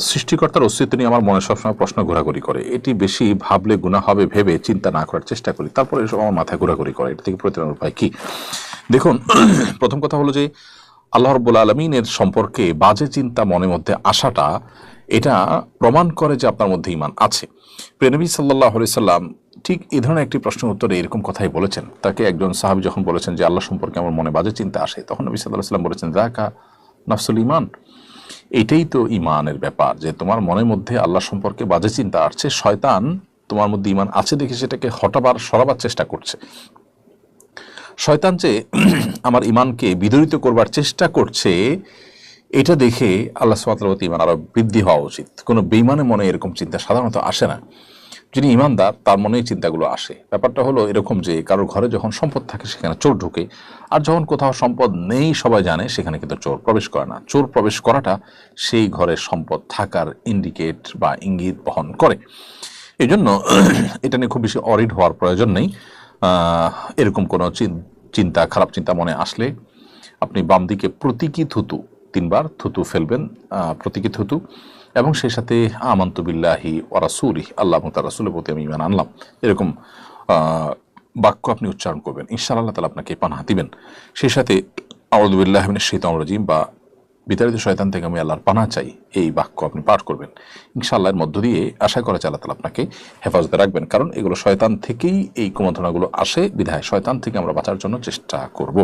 সৃষ্টিকর্তার অস্তিত্ব নিয়ে আমার মনে সবসময় প্রশ্ন ঘোরাঘুরি করে। এটি বেশি ভাবলে গুণা হবে ভেবে চিন্তা না করার চেষ্টা করি। তারপরে এসব আমার মাথায় ঘোরাঘুরি করে। এটা থেকে প্রতিরোধ উপায় কি? দেখুন, প্রথম কথা হলো যে, আল্লাহ রব্বুল আলমিনের সম্পর্কে বাজে চিন্তা মনের মধ্যে আসাটা, এটা প্রমাণ করে যে আপনার মধ্যে ইমান আছে। প্রেনবী সাল্লাহ সাল্লাম ঠিক এই ধরনের একটি প্রশ্নের উত্তরে এরকম কথাই বলেছেন। তাকে একজন সাহাবি যখন বলেছেন যে, আল্লাহ সম্পর্কে আমার মনে বাজে চিন্তা আসে, তখন নবী সাল্লাহ সাল্লাম বলেছেন দাকা নফসুল ইমান এটাই তো ইমানের ব্যাপার যে তোমার মনের মধ্যে আল্লাহ সম্পর্কে বাজে চিন্তা আসছে। শয়তান তোমার মধ্যে ইমান আছে দেখে সেটাকে হটাবার, সরাবার চেষ্টা করছে। শয়তান যে আমার ইমানকে বিদরিত করবার চেষ্টা করছে, এটা দেখে আল্লাহ সালাত ইমান আরও বৃদ্ধি হওয়া উচিত। কোনো বেইমানের মনে এরকম চিন্তা সাধারণত আসে না। যিনি ইমানদার, তার মনে এই চিন্তাগুলো আসে। ব্যাপারটা হলো এরকম যে, কারোর ঘরে যখন সম্পদ থাকে সেখানে চোর ঢুকে, আর যখন কোথাও সম্পদ নেই সবাই জানে, সেখানে কিন্তু চোর প্রবেশ করে না। চোর প্রবেশ করাটা সেই ঘরে সম্পদ থাকার ইন্ডিকেট বা ইঙ্গিত বহন করে। এই জন্য এটা নিয়ে খুব বেশি অরিড হওয়ার প্রয়োজন নেই। এরকম কোনো চিন- চিন্তা, খারাপ চিন্তা মনে আসলে আপনি বাম দিকে প্রতীকী থুতু তিনবার থুতু ফেলবেন প্রতীকী থুতু, এবং সেই সাথে আমন্ত বিল্লাহি ওরাসুলি আল্লাহ এবং তার রাসুলের প্রতি আমি ইমান আনলাম। এরকম বাক্য আপনি উচ্চারণ করবেন। ইনশাআল্লাহ তালা আপনাকে পানাহা দিবেন। সেই সাথে আউদুবিল্লাহ শীতম রাজিম বা বিতাড়িত শয়তান থেকে আমি আল্লাহর পানা চাই, এই বাক্য আপনি পাঠ করবেন। ইনশাআল্লাহর মধ্য দিয়ে আশা করা আল্লাহ তালা আপনাকে হেফাজতে রাখবেন। কারণ এগুলো শয়তান থেকেই এই কুমন্ত্রণাগুলো আসে, বিধায় শয়তান থেকে আমরা বাঁচার জন্য চেষ্টা করব।